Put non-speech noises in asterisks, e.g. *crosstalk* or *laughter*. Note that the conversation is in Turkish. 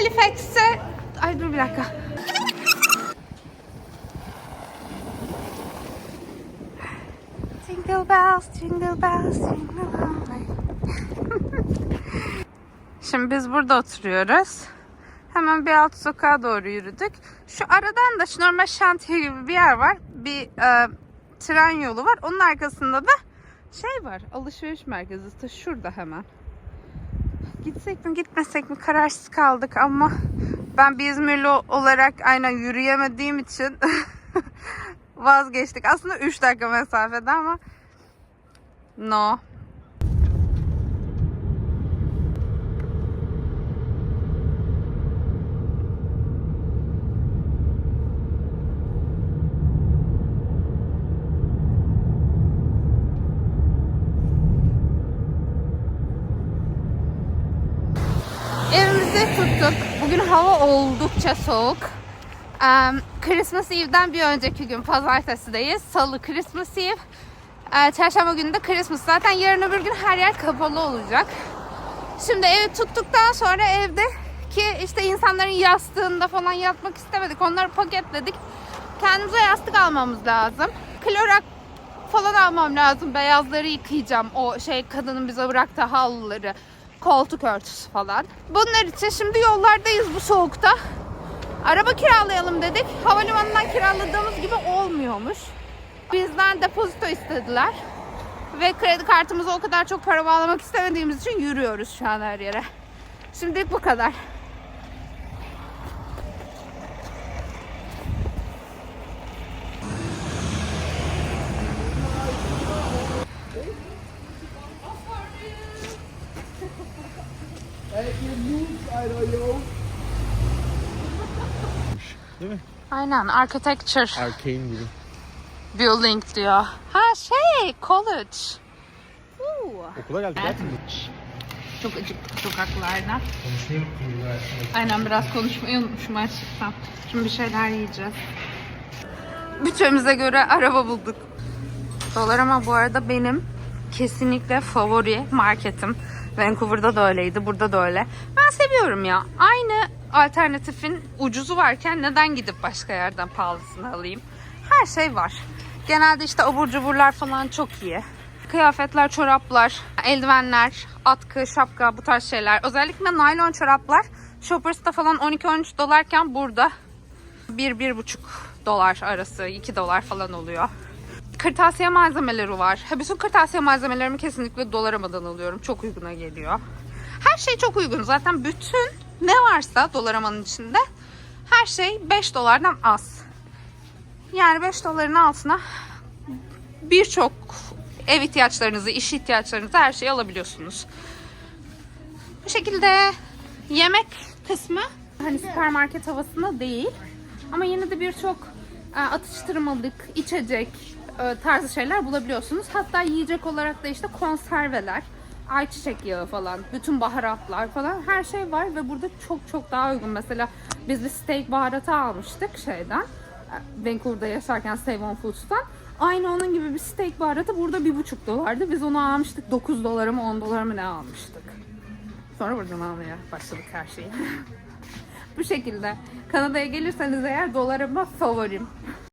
Halifax'e... Ay dur bir dakika. Jingle bells, jingle bells, jingle way. *laughs* Şimdi biz burada oturuyoruz. Hemen bir alt sokağa doğru yürüdük. Şu aradan da şu normal şantiye gibi bir yer var. Bir e, tren yolu var. Onun arkasında da şey var. Alışveriş merkezi. İşte şurada hemen. Gitsek mi gitmesek mi kararsız kaldık ama ben bir İzmirli olarak aynen yürüyemediğim için *laughs* vazgeçtik. Aslında 3 dakika mesafede ama no. Evimizi tuttuk. Bugün hava oldukça soğuk. Em, Christmas Eve'den bir önceki gün pazartesideyiz. Salı Christmas Eve. Ee, çarşamba günü de Christmas. Zaten yarın öbür gün her yer kapalı olacak. Şimdi evi tuttuktan sonra evde ki işte insanların yastığında falan yatmak istemedik. Onları paketledik. Kendimize yastık almamız lazım. Klorak falan almam lazım. Beyazları yıkayacağım. O şey kadının bize bıraktığı havluları, koltuk örtüsü falan. Bunlar için şimdi yollardayız bu soğukta. Araba kiralayalım dedik. Havalimanından kiraladığımız gibi olmuyormuş. Bizden depozito istediler. Ve kredi kartımıza o kadar çok para bağlamak istemediğimiz için yürüyoruz şu an her yere. Şimdilik bu kadar. Değil mi? Aynen architecture Arcane gibi. building diyor. Ha şey college. Oo. Okula geldik. Evet. Çok acıktık sokaklarda. Konuşmayı unuttum. Aynen biraz konuşmayı unutmuşum açıkçası. Şimdi bir şeyler yiyeceğiz. Bütçemize göre araba bulduk. Dolar ama bu arada benim kesinlikle favori marketim. Vancouver'da da öyleydi, burada da öyle. Ben seviyorum ya. Aynı alternatifin ucuzu varken neden gidip başka yerden pahalısını alayım? Her şey var. Genelde işte abur cuburlar falan çok iyi. Kıyafetler, çoraplar, eldivenler, atkı, şapka bu tarz şeyler. Özellikle naylon çoraplar Shoppers'ta falan 12-13 dolarken burada 1-1,5 dolar arası 2 dolar falan oluyor. Kırtasiye malzemeleri var. Ha, bütün kırtasiye malzemelerimi kesinlikle dolaramadan alıyorum. Çok uyguna geliyor. Her şey çok uygun. Zaten bütün ne varsa dolaramanın içinde her şey 5 dolardan az. Yani 5 doların altına birçok ev ihtiyaçlarınızı, iş ihtiyaçlarınızı her şeyi alabiliyorsunuz. Bu şekilde yemek kısmı hani süpermarket havasında değil. Ama yine de birçok e, atıştırmalık, içecek tarzı şeyler bulabiliyorsunuz. Hatta yiyecek olarak da işte konserveler, ayçiçek yağı falan, bütün baharatlar falan her şey var ve burada çok çok daha uygun. Mesela biz bir steak baharatı almıştık şeyden. e, Vancouver'da yaşarken Save On Foods'tan. Aynı onun gibi bir steak baharatı burada bir buçuk dolardı. Biz onu almıştık 9 dolara mı 10 dolara mı ne almıştık. Sonra buradan almaya başladık her şeyi. *laughs* Bu şekilde. Kanada'ya gelirseniz eğer dolarıma favorim.